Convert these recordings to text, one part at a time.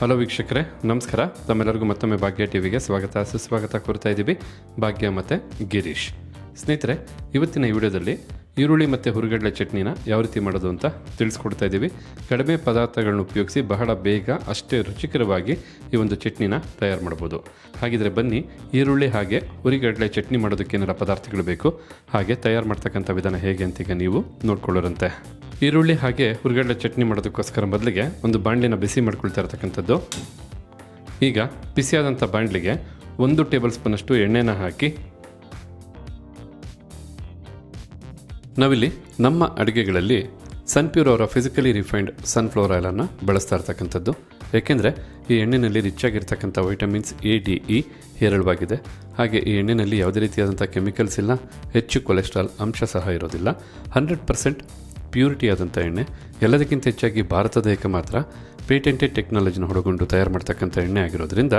Hello ವೀಕ್ಷಕರೇ, ನಮಸ್ಕಾರ. ತಮ್ಮೆಲ್ಲರಿಗೂ ಮತ್ತೊಮ್ಮೆ ಭಾಗ್ಯ ಟಿವಿಗೆ ಸ್ವಾಗತ. ಸುಸ್ವಾಗತ ಕೋರ್ತಾ ಇದ್ದೀವಿ ಭಾಗ್ಯ ಮತ್ತು ಗಿರೀಶ್. ಸ್ನೇಹಿತರೆ, ಇವತ್ತಿನ ಈ ವಿಡಿಯೋದಲ್ಲಿ ಈರುಳ್ಳಿ ಮತ್ತು ಹುರುಗಡ್ಲೆ ಚಟ್ನಿನ ಯಾವ ರೀತಿ ಮಾಡೋದು ಅಂತ ತಿಳಿಸ್ಕೊಡ್ತಾ ಇದ್ದೀವಿ. ಕಡಿಮೆ ಪದಾರ್ಥಗಳನ್ನು ಉಪಯೋಗಿಸಿ ಬಹಳ ಬೇಗ ಅಷ್ಟೇ ರುಚಿಕರವಾಗಿ ಈ ಒಂದು ಚಟ್ನಿನ ತಯಾರು ಮಾಡ್ಬೋದು. ಹಾಗಿದ್ರೆ ಬನ್ನಿ, ಈರುಳ್ಳಿ ಹಾಗೆ ಹುರಿಗಡ್ಲೆ ಚಟ್ನಿ ಮಾಡೋದಕ್ಕೆ ಏನೆಲ್ಲ ಪದಾರ್ಥಗಳು ಬೇಕು? ಹಾಗೆ ತಯಾರು ಮಾಡ್ತಕ್ಕಂಥ ವಿಧಾನ ಹೇಗೆ ಅಂತ ಈಗ ನೀವು ನೋಡ್ಕೊಳ್ಳೋರಂತೆ. ಈರುಳ್ಳಿ ಹಾಗೆ ಹುರ್ಗಡ್ಲೆ ಚಟ್ನಿ ಮಾಡೋದಕ್ಕೋಸ್ಕರ ಬದಲಿಗೆ ಒಂದು ಬಾಣಲಿನ ಬಿಸಿ ಮಾಡ್ಕೊಳ್ತಾ ಇರತಕ್ಕಂಥದ್ದು. ಈಗ ಬಿಸಿಯಾದಂಥ ಬಾಣಲಿಗೆ ಒಂದು ಟೇಬಲ್ ಸ್ಪೂನಷ್ಟು ಎಣ್ಣೆನ ಹಾಕಿ ನಾವಿಲ್ಲಿ ನಮ್ಮ ಅಡುಗೆಗಳಲ್ಲಿ ಸನ್ಪ್ಯೂರ್ ಅವರ ಫಿಸಿಕಲಿ ರಿಫೈನ್ಡ್ ಸನ್ಫ್ಲವರ್ ಆಯಿಲನ್ನು ಬಳಸ್ತಾ ಇರ್ತಕ್ಕಂಥದ್ದು. ಏಕೆಂದರೆ ಈ ಎಣ್ಣೆಯಲ್ಲಿ ರಿಚ್ ಆಗಿರ್ತಕ್ಕಂಥ ವೈಟಮಿನ್ಸ್ ಎ, ಡಿ, ಇ ಹೇರಳವಾಗಿದೆ. ಹಾಗೆ ಈ ಎಣ್ಣೆಯಲ್ಲಿ ಯಾವುದೇ ರೀತಿಯಾದಂಥ ಕೆಮಿಕಲ್ಸ್ ಇಲ್ಲ. ಹೆಚ್ಚು ಕೊಲೆಸ್ಟ್ರಾಲ್ ಅಂಶ ಸಹ ಇರೋದಿಲ್ಲ. ಹಂಡ್ರೆಡ್ ಪರ್ಸೆಂಟ್ ಪ್ಯೂರಿಟಿ ಆದಂಥ ಎಣ್ಣೆ. ಎಲ್ಲದಕ್ಕಿಂತ ಹೆಚ್ಚಾಗಿ ಭಾರತ ದೇಹಕ್ಕೆ ಮಾತ್ರ ಪೇಟೆಂಟೆಡ್ ಟೆಕ್ನಾಲಜಿನ ಹೊಡಗೊಂಡು ತಯಾರು ಮಾಡ್ತಕ್ಕಂಥ ಎಣ್ಣೆ ಆಗಿರೋದ್ರಿಂದ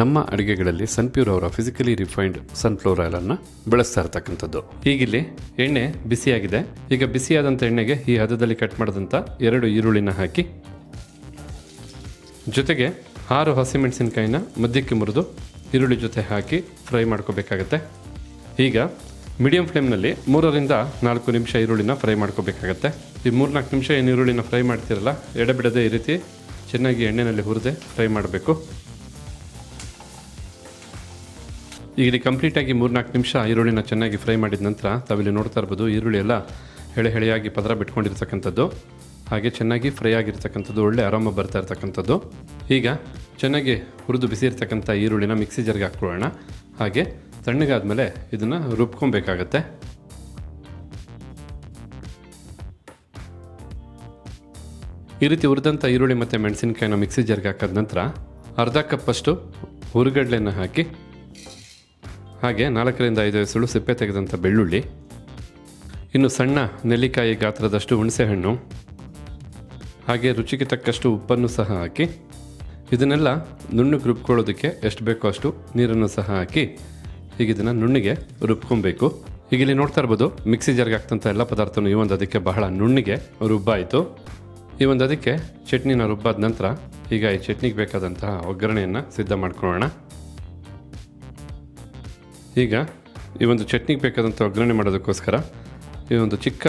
ನಮ್ಮ ಅಡುಗೆಗಳಲ್ಲಿ ಸನ್ಪ್ಯೂರ್ ಅವರ ಫಿಸಿಕಲಿ ರಿಫೈನ್ಡ್ ಸನ್ಫ್ಲವರ್ ಆಯಿಲನ್ನು ಬಳಸ್ತಾ ಇರ್ತಕ್ಕಂಥದ್ದು. ಈಗಿಲ್ಲಿ ಎಣ್ಣೆ ಬಿಸಿಯಾಗಿದೆ. ಈಗ ಬಿಸಿಯಾದಂಥ ಎಣ್ಣೆಗೆ ಈ ಹದದಲ್ಲಿ ಕಟ್ ಮಾಡಿದಂಥ ಎರಡು ಈರುಳ್ಳಿನ ಹಾಕಿ, ಜೊತೆಗೆ ಆರು ಹಸಿಮೆಣಸಿನಕಾಯಿನ ಮಧ್ಯಕ್ಕೆ ಮುರಿದು ಈರುಳ್ಳಿ ಜೊತೆ ಹಾಕಿ ಫ್ರೈ ಮಾಡ್ಕೋಬೇಕಾಗತ್ತೆ. ಈಗ ಮೀಡಿಯಂ ಫ್ಲೇಮ್ನಲ್ಲಿ ಮೂರರಿಂದ ನಾಲ್ಕು ನಿಮಿಷ ಈರುಳ್ಳಿನ ಫ್ರೈ ಮಾಡ್ಕೋಬೇಕಾಗತ್ತೆ. ಈ ಮೂರ್ನಾಲ್ಕು ನಿಮಿಷ ಏನು ಈರುಳ್ಳಿನ ಫ್ರೈ ಮಾಡ್ತಿರಲ್ಲ, ಎಡೆಬಿಡದೆ ಈ ರೀತಿ ಚೆನ್ನಾಗಿ ಎಣ್ಣೆಯಲ್ಲಿ ಹುರಿದೆ ಫ್ರೈ ಮಾಡಬೇಕು. ಈಗ ಇಲ್ಲಿ ಕಂಪ್ಲೀಟಾಗಿ ಮೂರ್ನಾಲ್ಕು ನಿಮಿಷ ಈರುಳ್ಳಿನ ಚೆನ್ನಾಗಿ ಫ್ರೈ ಮಾಡಿದ ನಂತರ ತಾವಿಲ್ಲಿ ನೋಡ್ತಾ ಇರ್ಬೋದು, ಈರುಳ್ಳಿ ಎಲ್ಲ ಹೆಳೆ ಹೆಳೆಯಾಗಿ ಪದರ ಬಿಟ್ಕೊಂಡಿರ್ತಕ್ಕಂಥದ್ದು, ಹಾಗೆ ಚೆನ್ನಾಗಿ ಫ್ರೈ ಆಗಿರ್ತಕ್ಕಂಥದ್ದು, ಒಳ್ಳೆ ಆರಾಮ ಬರ್ತಾ ಇರ್ತಕ್ಕಂಥದ್ದು. ಈಗ ಚೆನ್ನಾಗಿ ಹುರಿದು ಬಿಸಿ ಇರ್ತಕ್ಕಂಥ ಈರುಳ್ಳಿನ ಮಿಕ್ಸಿ ಜರ್ಗೆ ಹಾಕ್ಕೊಳ್ಳೋಣ. ಹಾಗೆ ತಣ್ಣಗಾದ್ಮೇಲೆ ಇದನ್ನು ರುಬ್ಕೊಬೇಕಾಗತ್ತೆ. ಈ ರೀತಿ ಹುರಿದಂಥ ಈರುಳ್ಳಿ ಮತ್ತು ಮೆಣಸಿನ್ಕಾಯಿನ ಮಿಕ್ಸಿ ಜಾರ್ಗೆ ಹಾಕಿದ ನಂತರ ಅರ್ಧ ಕಪ್ಪಷ್ಟು ಹುರುಗಡ್ಲೆನ ಹಾಕಿ, ಹಾಗೆ ನಾಲ್ಕರಿಂದ ಐದು ಎಸಳು ಸಿಪ್ಪೆ ತೆಗೆದಂಥ ಬೆಳ್ಳುಳ್ಳಿ, ಇನ್ನು ಸಣ್ಣ ನೆಲ್ಲಿಕಾಯಿ ಗಾತ್ರದಷ್ಟು ಹುಣಸೆಹಣ್ಣು, ಹಾಗೆ ರುಚಿಗೆ ತಕ್ಕಷ್ಟು ಉಪ್ಪನ್ನು ಸಹ ಹಾಕಿ, ಇದನ್ನೆಲ್ಲ ನುಣ್ಣಗೆ ರುಬ್ಕೊಳ್ಳೋದಕ್ಕೆ ಎಷ್ಟು ಬೇಕೋ ಅಷ್ಟು ನೀರನ್ನು ಸಹ ಹಾಕಿ ಈಗ ಇದನ್ನು ನುಣ್ಣಿಗೆ ರುಬ್ಕೊಬೇಕು. ಈಗ ಇಲ್ಲಿ ನೋಡ್ತಾ ಇರ್ಬೋದು, ಮಿಕ್ಸಿ ಜಾರ್ಗೆ ಹಾಕ್ತಂಥ ಎಲ್ಲ ಪದಾರ್ಥನೂ ಈ ಒಂದು ಅದಕ್ಕೆ ಬಹಳ ನುಣ್ಣಿಗೆ ರುಬ್ಬಾಯಿತು. ಈ ಒಂದು ಅದಕ್ಕೆ ಚಟ್ನಿನ ರುಬ್ಬಾದ ನಂತರ ಈಗ ಈ ಚಟ್ನಿಗೆ ಬೇಕಾದಂತಹ ಒಗ್ಗರಣೆಯನ್ನು ಸಿದ್ಧ ಮಾಡ್ಕೊಳ್ಳೋಣ. ಈಗ ಈ ಒಂದು ಚಟ್ನಿಗೆ ಬೇಕಾದಂಥ ಒಗ್ಗರಣೆ ಮಾಡೋದಕ್ಕೋಸ್ಕರ ಈ ಒಂದು ಚಿಕ್ಕ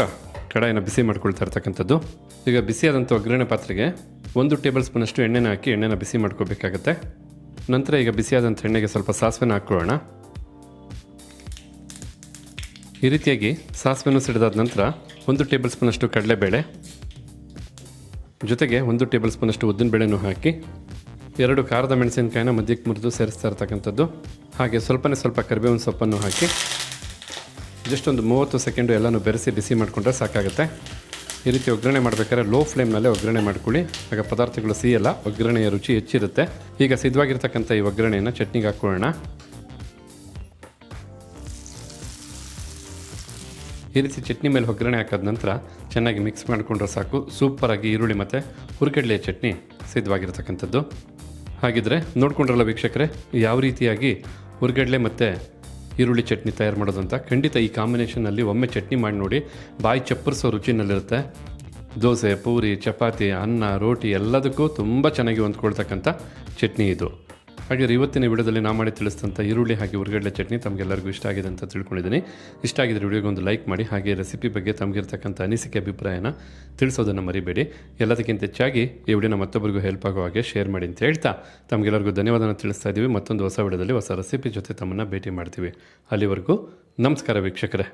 ಕಡಾಯಿನ ಬಿಸಿ ಮಾಡ್ಕೊಳ್ತಾ ಇರ್ತಕ್ಕಂಥದ್ದು. ಈಗ ಬಿಸಿಯಾದಂಥ ಒಗ್ಗರಣೆ ಪಾತ್ರೆಗೆ ಒಂದು ಟೇಬಲ್ ಸ್ಪೂನಷ್ಟು ಎಣ್ಣೆನ ಹಾಕಿ ಎಣ್ಣೆನ ಬಿಸಿ ಮಾಡ್ಕೋಬೇಕಾಗತ್ತೆ. ನಂತರ ಈಗ ಬಿಸಿಯಾದಂಥ ಎಣ್ಣೆಗೆ ಸ್ವಲ್ಪ ಸಾಸಿವೆನ ಹಾಕ್ಕೊಳ್ಳೋಣ. ಈ ರೀತಿಯಾಗಿ ಸಾಸಿವೆಯನ್ನು ಸಿಡಿದಾದ ನಂತರ ಒಂದು ಟೇಬಲ್ ಸ್ಪೂನಷ್ಟು ಕಡಲೆಬೇಳೆ, ಜೊತೆಗೆ ಒಂದು ಟೇಬಲ್ ಸ್ಪೂನಷ್ಟು ಉದ್ದಿನಬೇಳೆನೂ ಹಾಕಿ ಎರಡು ಖಾರದ ಮೆಣಸಿನಕಾಯಿನ ಮಧ್ಯಕ್ಕೆ ಮುರಿದು ಸೇರಿಸ್ತಾ ಇರ್ತಕ್ಕಂಥದ್ದು. ಹಾಗೆ ಸ್ವಲ್ಪನೇ ಸ್ವಲ್ಪ ಕರಿಬೇವಿನ ಸೊಪ್ಪನ್ನು ಹಾಕಿ ಜಸ್ಟ್ ಒಂದು ಮೂವತ್ತು ಸೆಕೆಂಡು ಎಲ್ಲನೂ ಬೆರೆಸಿ ಬಿಸಿ ಮಾಡಿಕೊಂಡ್ರೆ ಸಾಕಾಗುತ್ತೆ. ಈ ರೀತಿ ಒಗ್ಗರಣೆ ಮಾಡಬೇಕಾದ್ರೆ ಲೋ ಫ್ಲೇಮ್ನಲ್ಲೇ ಒಗ್ಗರಣೆ ಮಾಡ್ಕೊಳ್ಳಿ. ಆಗ ಪದಾರ್ಥಗಳು ಸಿಹಿಯಲ್ಲ ಒಗ್ಗರಣೆಯ ರುಚಿ ಹೆಚ್ಚಿರುತ್ತೆ. ಈಗ ಸಿದ್ಧವಾಗಿರ್ತಕ್ಕಂಥ ಈ ಒಗ್ಗರಣೆಯನ್ನು ಚಟ್ನಿಗೆ ಹಾಕ್ಕೊಳ್ಳೋಣ ಈ ರೀತಿ ಚಟ್ನಿ ಮೇಲೆ ಒಗ್ಗರಣೆ ಹಾಕಿದ ನಂತರ ಚೆನ್ನಾಗಿ ಮಿಕ್ಸ್ ಮಾಡಿಕೊಂಡ್ರೆ ಸಾಕು. ಸೂಪರಾಗಿ ಈರುಳ್ಳಿ ಮತ್ತು ಹುರಿಗಡ್ಲೆಯ ಚಟ್ನಿ ಸಿದ್ಧವಾಗಿರ್ತಕ್ಕಂಥದ್ದು. ಹಾಗಿದ್ರೆ ನೋಡ್ಕೊಂಡ್ರಲ್ಲ ವೀಕ್ಷಕರೇ, ಯಾವ ರೀತಿಯಾಗಿ ಹುರ್ಗಡ್ಲೆ ಮತ್ತು ಈರುಳ್ಳಿ ಚಟ್ನಿ ತಯಾರು ಮಾಡೋದು ಅಂತ ಖಂಡಿತ ಈ ಕಾಂಬಿನೇಷನಲ್ಲಿ ಒಮ್ಮೆ ಚಟ್ನಿ ಮಾಡಿ ನೋಡಿ ಬಾಯಿ ಚಪ್ಪರಿಸೋ ರುಚಿನಲ್ಲಿರುತ್ತೆ. ದೋಸೆ, ಪೂರಿ, ಚಪಾತಿ, ಅನ್ನ, ರೋಟಿ ಎಲ್ಲದಕ್ಕೂ ತುಂಬ ಚೆನ್ನಾಗಿ ಹೊಂದ್ಕೊಳ್ತಕ್ಕಂಥ ಚಟ್ನಿ ಇದು. ಹಾಗೆ ಇವತ್ತಿನ ವಿಡಿಯೋದಲ್ಲಿ ನಾ ಮಾಡಿ ತಿಳಿಸಿದಂಥ ಈರುಳ್ಳಿ ಹಾಗೆ ಉರ್ಗಡ್ಲೆ ಚಟ್ನಿ ತಮಗೆಲ್ಲರಿಗೂ ಇಷ್ಟ ಆಗಿದೆ ಅಂತ ತಿಳ್ಕೊಂಡಿದ್ದೀನಿ. ಇಷ್ಟ ಆಗಿದ್ರೆ ವಿಡಿಯೋಗೆ ಒಂದು ಲೈಕ್ ಮಾಡಿ, ಹಾಗೆ ರೆಸಿಪಿ ಬಗ್ಗೆ ತಮಗಿರ್ತಕ್ಕಂಥ ಅನಿಸಿಕೆ, ಅಭಿಪ್ರಾಯನ ತಿಳಿಸೋದನ್ನು ಮರಿಬೇಡಿ. ಎಲ್ಲದಕ್ಕಿಂತ ಹೆಚ್ಚಾಗಿ ಈ ವಿಡಿಯೋನ ಮತ್ತೊಬ್ಬರಿಗೂ ಹೆಲ್ಪ್ ಆಗೋ ಹಾಗೆ ಶೇರ್ ಮಾಡಿ ಅಂತ ಹೇಳ್ತಾ ತಮಗೆಲ್ಲರಿಗೂ ಧನ್ಯವಾದನ ತಿಳಿಸ್ತಾ ಇದ್ದೀವಿ ಮತ್ತೊಂದು ಹೊಸ ವಿಡಿಯೋದಲ್ಲಿ ಹೊಸ ರೆಸಿಪಿ ಜೊತೆ ತಮ್ಮನ್ನು ಭೇಟಿ ಮಾಡ್ತೀವಿ. ಅಲ್ಲಿವರೆಗೂ ನಮಸ್ಕಾರ ವೀಕ್ಷಕರೇ.